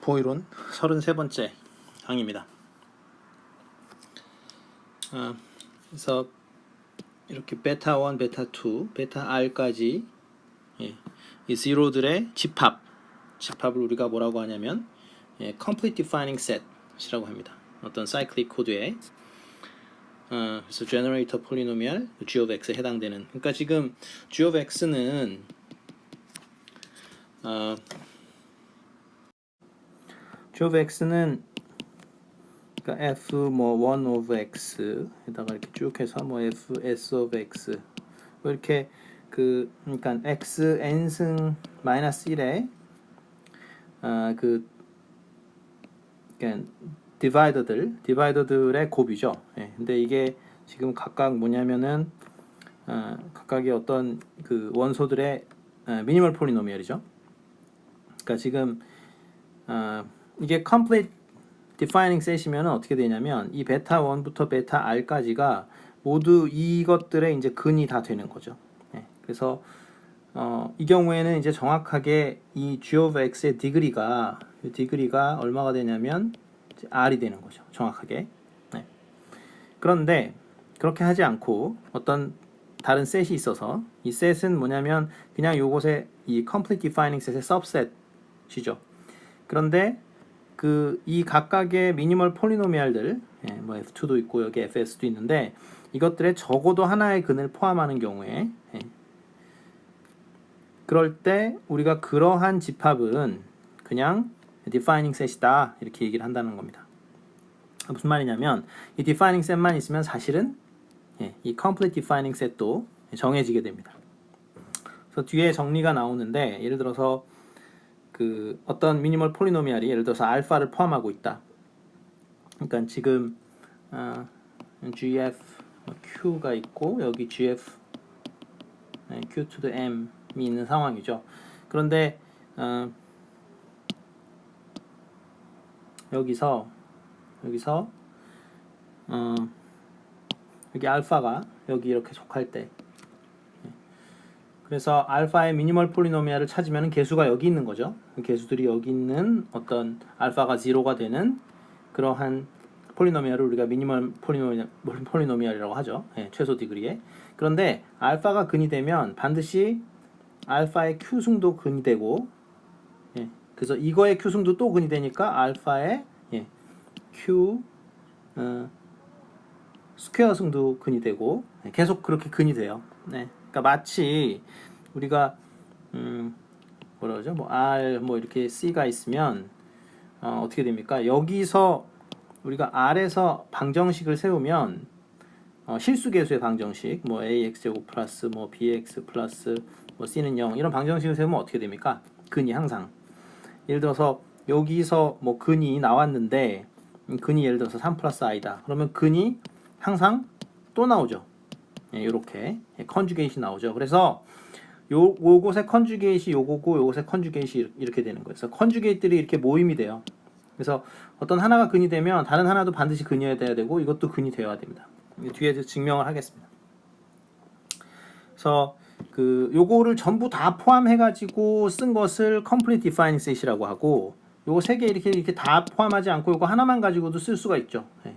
보이론 33번째 강의입니다. 아, 그래서 이렇게 베타 1, 베타 2, 베타 r까지 예, 이 zero들의 집합, 집합을 우리가 뭐라고 하냐면 예, complete defining set이라고 합니다. 어떤 cyclic 코드에 어, 그래서 generator polynomial g of x에 해당되는 그러니까 지금 g of x는 어, of x는 그러니까 f 뭐 1 of x에다가 이렇게 쭉 해서 뭐 f s of x 뭐 이렇게 그 그러니까 x n승 마이너스 1에 아그 그러니까 디바이더들 디바이더들의 곱이죠. 예, 근데 이게 지금 각각 뭐냐면은 어, 각각의 어떤 그 원소들의 어, 미니멀 폴리노미얼이죠. 그러니까 지금 어, 이게 complete defining set이면 어떻게 되냐면 이 베타 1부터 베타 r까지가 모두 이것들의 이제 근이 다 되는 거죠. 예, 그래서 어, 이 경우에는 이제 정확하게 이 g of x의 디그리가 이 디그리가 얼마가 되냐면 r이 되는 거죠. 정확하게. 네. 그런데 그렇게 하지 않고 어떤 다른 셋이 있어서 이 셋은 뭐냐면 그냥 요것의 이 complete defining set의 subset이죠. 그런데 그 이 각각의 미니멀 폴리노미알들 예, 뭐 f2도 있고 여기 fs도 있는데 이것들의 적어도 하나의 근을 포함하는 경우에 예, 그럴 때 우리가 그러한 집합은 그냥 defining set이다 이렇게 얘기를 한다는 겁니다. 무슨 말이냐면 이 defining set만 있으면 사실은 예, 이 complete defining set도 정해지게 됩니다. 그래서 뒤에 정리가 나오는데 예를 들어서 그 어떤 미니멀 폴리노미알이 예를 들어서 알파를 포함하고 있다. 그러니까 지금 어, gf q가 있고 여기 gf 네, q to the m이 있는 상황이죠. 그런데 어, 여기서 여기서 어, 여기 알파가 여기 이렇게 속할 때 그래서 알파의 미니멀 폴리노미알을 찾으면 개수가 여기 있는 거죠. 그 개수들이 여기 있는 어떤 알파가 0가 되는 그러한 폴리노미알을 우리가 미니멀 폴리노미알, 폴리노미알이라고 하죠. 예, 최소 디그리에. 그런데 알파가 근이 되면 반드시 알파의 q 승도 근이 되고 예, 그래서 이거의 q 승도 또 근이 되니까 알파의 예, q 어, 스퀘어 승도 근이 되고 예, 계속 그렇게 근이 돼요. 네. 그러니까 마치 우리가 음 뭐라 그러죠? 뭐 R 뭐 이렇게 C가 있으면 어, 어떻게 됩니까? 여기서 우리가 R에서 방정식을 세우면 어, 실수 계수의 방정식 뭐 ax 제곱 플러스 뭐 bx 플러스 뭐 c는 0 이런 방정식을 세우면 어떻게 됩니까? 근이 항상 예를 들어서 여기서 뭐 근이 나왔는데 음, 근이 예를 들어서 3 플러스 i다 그러면 근이 항상 또 나오죠 예, 이렇게 컨주게이시 나오죠. 그래서 요 요곳의 컨주게이시 요거고 요곳의 컨주게이시 이렇게 되는 거예요. 그래서 컨주게이트들이 이렇게 모임이 돼요. 그래서 어떤 하나가 근이 되면 다른 하나도 반드시 근이어야 돼야 되고 이것도 근이 되어야 됩니다. 뒤에 증명을 하겠습니다. 그래서 그 요거를 전부 다 포함해 가지고 쓴 것을 complete defining set이라고 하고 요거 세 개 이렇게 이렇게 다 포함하지 않고 요거 하나만 가지고도 쓸 수가 있죠. 예.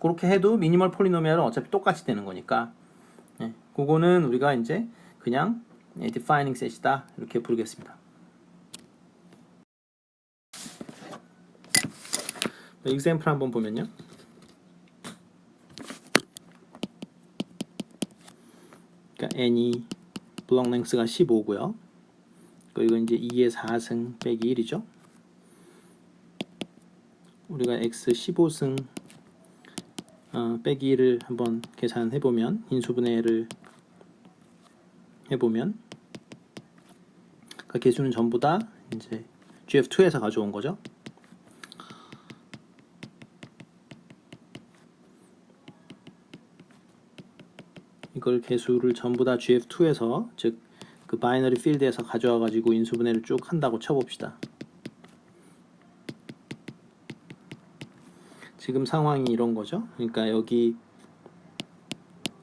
그렇게 해도 미니멀 폴리노미얼은 어차피 똑같이 되는 거니까 예, 그거는 우리가 이제 그냥 예, defining set이다 이렇게 부르겠습니다. example 한번 보면요. 그러니까 n이 블록 랭스가 15고요. 그리고 이제 2의 4승 빼기 1이죠. 우리가 x 15승 어, 빼기 1을 한번 계산해 보면 인수분해를 해보면 그 개수는 전부 다 이제 GF2에서 가져온 거죠. 이걸 개수를 전부 다 GF2에서 즉 그 바이너리 필드에서 가져와 가지고 인수분해를 쭉 한다고 쳐봅시다. 지금 상황이 이런 거죠. 그러니까 여기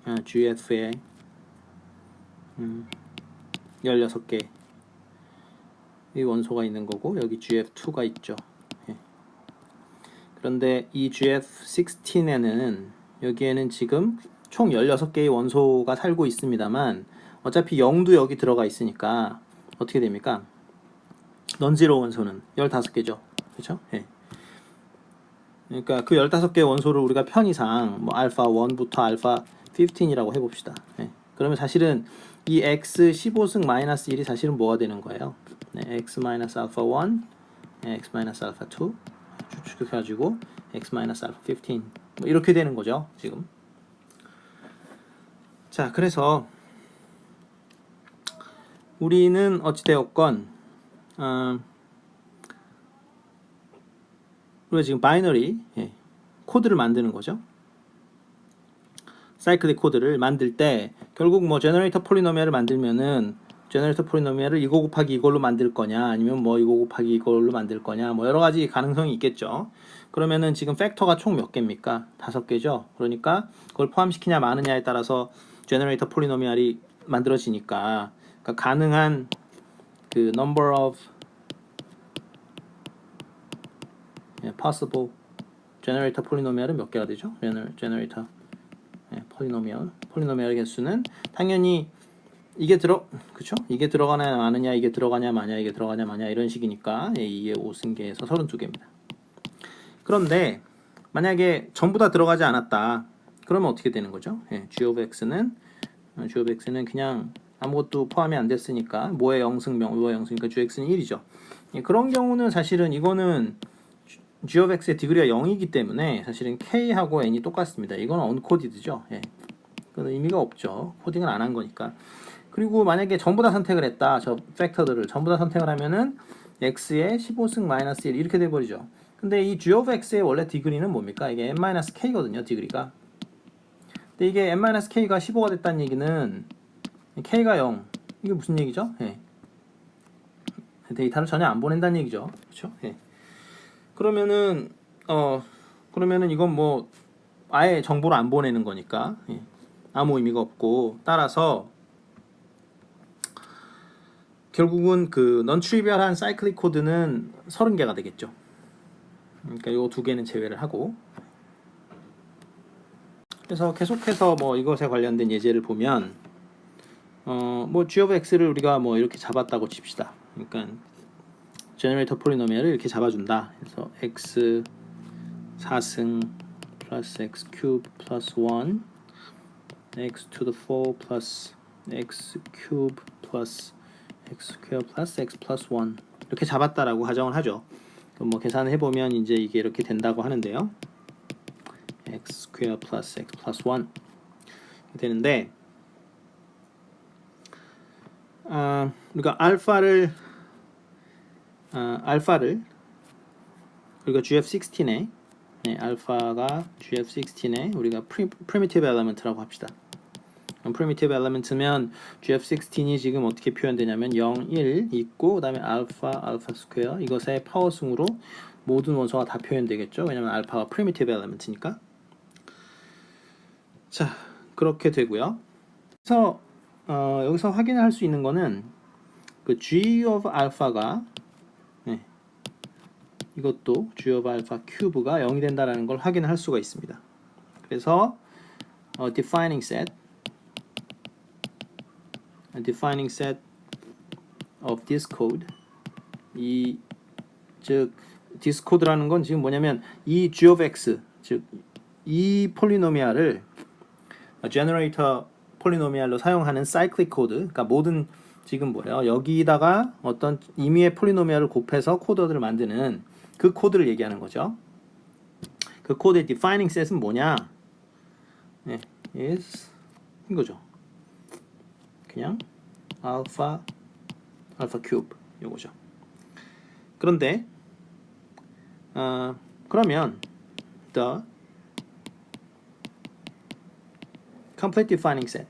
아, GF에 음, 16개 이 원소가 있는 거고 여기 GF2가 있죠. 그런데 이 GF16에는 여기에는 지금 총 16개의 원소가 살고 있습니다만 어차피 0도 여기 들어가 있으니까 어떻게 됩니까? 넌지로 원소는 15개죠. 그렇죠? 예. 그러니까 그 15개의 원소를 우리가 편의상 뭐 알파 1부터 알파 15이라고 해 봅시다. 예. 그러면 사실은 이 x 15승 마이너스 1이 사실은 뭐가 되는 거예요? 네, x 마이너스 알파 1, 네, x 마이너스 알파 2 추측해 가지고 x 마이너스 알파 15 뭐 이렇게 되는 거죠, 지금. 자, 그래서 우리는 어찌 되었건 어, 우리가 지금 바이너리 예, 코드를 만드는 거죠. 사이클릭 코드를 만들 때 결국 뭐 제너레이터 폴리노미얼을 만들면은 제너레이터 폴리노미얼을 이거 곱하기 이걸로 만들 거냐 아니면 뭐 이거 곱하기 이걸로 만들 거냐 뭐 여러 가지 가능성이 있겠죠. 그러면은 지금 팩터가 총 몇 개입니까? 다섯 개죠. 그러니까 그걸 포함시키냐 마느냐에 따라서 제너레이터 폴리노미얼이 만들어지니까 그러니까 가능한 그 number of 예, possible generator 폴리노미얼은 몇 개가 되죠? generator 예, 폴리노미얼 폴리노미얼의 개수는 당연히 이게 들어 그쵸? 이게 들어가냐 마느냐 이게 들어가냐 마냐 이게 들어가냐 마냐 이런 식이니까 예, 2의 5승계에서 32개입니다. 그런데 만약에 전부 다 들어가지 않았다. 그러면 어떻게 되는 거죠? 예, g of x는 어, g of x는 그냥 아무것도 포함이 안 됐으니까 뭐의 영승명 뭐의 영승이니까 gx는 1이죠. 예, 그런 경우는 사실은 이거는 g of x의 디그리가 0이기 때문에 사실은 k하고 n이 똑같습니다. 이건 언코디드죠. 예. 그건 의미가 없죠. 코딩을 안 한 거니까. 그리고 만약에 전부 다 선택을 했다. 저 팩터들을 전부 다 선택을 하면은 x의 15승 마이너스 1 이렇게 돼 버리죠. 근데 이 g of x의 원래 디그리는 뭡니까? 이게 n-k거든요. 디그리가. 근데 이게 n-k가 15가 됐다는 얘기는 k가 0. 이게 무슨 얘기죠? 예. 데이터를 전혀 안 보낸다는 얘기죠. 그렇죠? 예. 그러면은 어 그러면은 이건 뭐 아예 정보를 안 보내는 거니까 예. 아무 의미가 없고 따라서 결국은 그 넌트리비얼한 사이클릭 코드는 30개가 되겠죠. 그러니까 이 두 개는 제외를 하고 그래서 계속해서 뭐 이것에 관련된 예제를 보면 어뭐 g of x를 우리가 뭐 이렇게 잡았다고 칩시다. 그러니까 제너레이터 폴리노미얼을 이렇게 잡아준다. 그래서 x 4승 플러스 x 큐브 플러스 1 x to the 4 플러스 x 큐브 플러스 x 스퀘어 플러스 x 플러스 1 이렇게 잡았다라고 가정을 하죠. 그럼 뭐 계산을 해보면 이제 이게 이렇게 된다고 하는데요. x 스퀘어 플러스 x 플러스 1 되는데 아, 우리가 알파를 아, 알파를 우리가 GF16에 네, 알파가 GF16에 우리가 primitive element라고 합시다. primitive element면 GF16이 지금 어떻게 표현되냐면 0, 1 있고 그다음에 알파, 알파 스퀘어 이것의 파워승으로 모든 원소가 다 표현되겠죠. 왜냐면 알파가 primitive element니까. 자, 그렇게 되고요. 그래서 어, 여기서 확인할 수 있는 거는 그 G of 네, 이것도 G of alpha cube가 0이 된다라는 걸 확인할 수가 있습니다. 그래서 어, defining set defining set of this code 이 즉 this code라는 건 지금 뭐냐면 이 g of x 즉 이 폴리노미알을 제너레이터 폴리노미알로 사용하는 사이클릭 코드 그러니까 모든 지금 뭐예요 여기다가 어떤 임의의 폴리노미알을 곱해서 코드를 만드는 그 코드를 얘기하는 거죠. 그 코드의 defining set은 뭐냐? 네, is 이거죠. 그냥 알파 알파 큐브 요거죠. 그런데 어, 그러면 the complete defining set.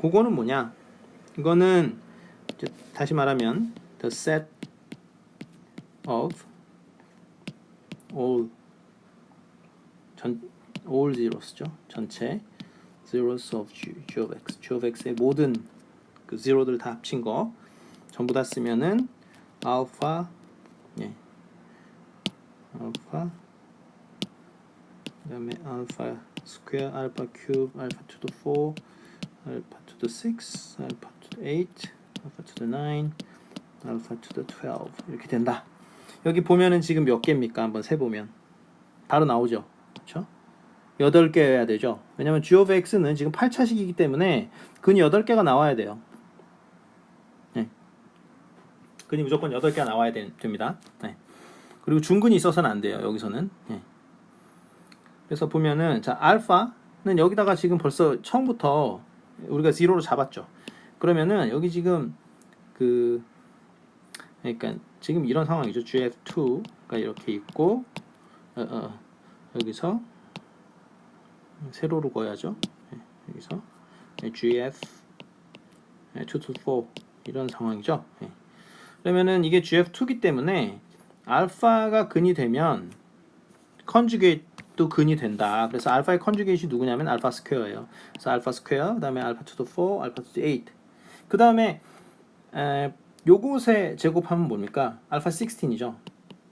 그거는 뭐냐? 이거는 다시 말하면 the set of all 전 all zeros죠. 전체 zeros of g, of x. g of x의 모든 그 zero들 다 합친 거 전부 다 쓰면은 alpha 예. 알파 그다음에 알파 스퀘어, 알파 큐브, 알파 투더 4, 알파 투더 6, 알파 투더 8, 알파 투더 9, 알파 투더12 이렇게 된다. 여기 보면은 지금 몇 개입니까? 한번 세 보면 바로 나오죠. 그렇죠? 8개여야 되죠. 왜냐면 g of x는 지금 8차식이기 때문에 근이 8개가 나와야 돼요. 네. 근이 무조건 8개가 나와야 되, 됩니다. 네. 그리고 중근이 있어서는 안 돼요. 여기서는. 네. 그래서 보면은 자 알파는 여기다가 지금 벌써 처음부터 우리가 0로 잡았죠. 그러면은 여기 지금 그 그러니까 지금 이런 상황이죠. GF2가 이렇게 있고 어, 어, 여기서 세로로 그어야죠. 네, 여기서 네, GF 네, 2 to 4 이런 상황이죠. 네. 그러면은 이게 GF2기 때문에 알파가 근이 되면 컨주게이트도 근이 된다. 그래서 알파의 컨주게이트이 누구냐면 알파 스퀘어예요. 그래서 알파 스퀘어, 그다음에 알파 투 더 4, 알파 투 더 8. 그 다음에 에, 요것에 제곱하면 뭡니까? 알파 16이죠.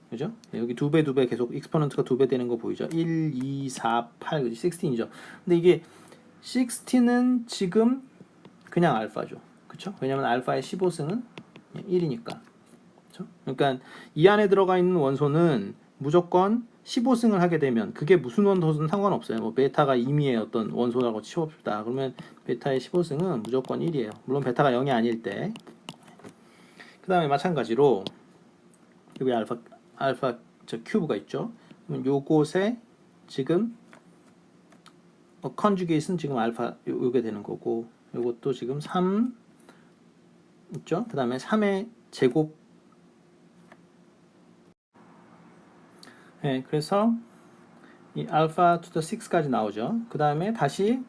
그죠? 네, 여기 두 배 두 배 계속 익스포넌트가 두 배 되는 거 보이죠? 1, 2, 4, 8, 그죠? 16이죠. 근데 이게 16은 지금 그냥 알파죠. 그쵸? 왜냐면 알파의 15승은 1이니까. 그쵸? 그러니까 이 안에 들어가 있는 원소는 무조건 15승을 하게 되면 그게 무슨 원소든 상관없어요. 뭐 베타가 임의의 어떤 원소라고 치워봅시다. 그러면 베타의 15승은 무조건 1이에요. 물론 베타가 0이 아닐 때. 그 다음에 마찬가지로 여기 알파 알파 저 큐브가 있죠. 요곳에 지금 어, 컨주게이트는 지금 알파 요- 요게 되는 거고 요것도 지금 3 있죠. 그 다음에 3의 제곱 네, 그래서 이 알파 투더 6까지 나오죠. 그 다음에 다시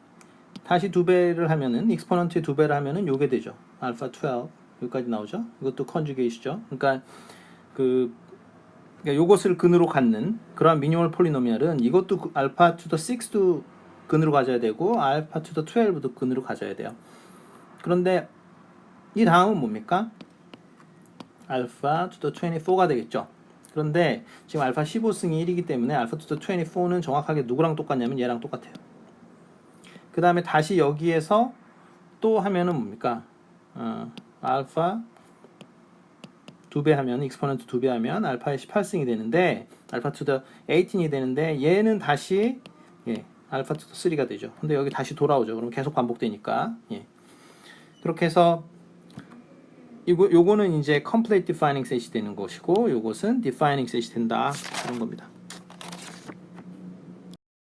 다시 두 배를 하면은 익스포넌트의 두 배를 하면은 요게 되죠. 알파 12 여기까지 나오죠. 이것도 컨주게이트죠. 그러니까 그 그러니까 요것을 근으로 갖는 그러한 미니멀 폴리노미알은 이것도 그 알파 투더 6도 근으로 가져야 되고 알파 투더 12도 근으로 가져야 돼요. 그런데 이 다음은 뭡니까? 알파 투더 24가 되겠죠. 그런데 지금 알파 15승이 1이기 때문에 알파 투더 24는 정확하게 누구랑 똑같냐면 얘랑 똑같아요. 그 다음에 다시 여기에서 또 하면은 뭡니까? 어, 알파 두 배 하면 익스포넌트 두 배 하면 알파의 18승이 되는데 알파 투더 18이 되는데 얘는 다시 예, 알파 투더 3가 되죠. 근데 여기 다시 돌아오죠. 그럼 계속 반복되니까 예. 그렇게 해서 이거 요거는 이제 complete defining set이 되는 것이고 요것은 defining set이 된다 그런 겁니다.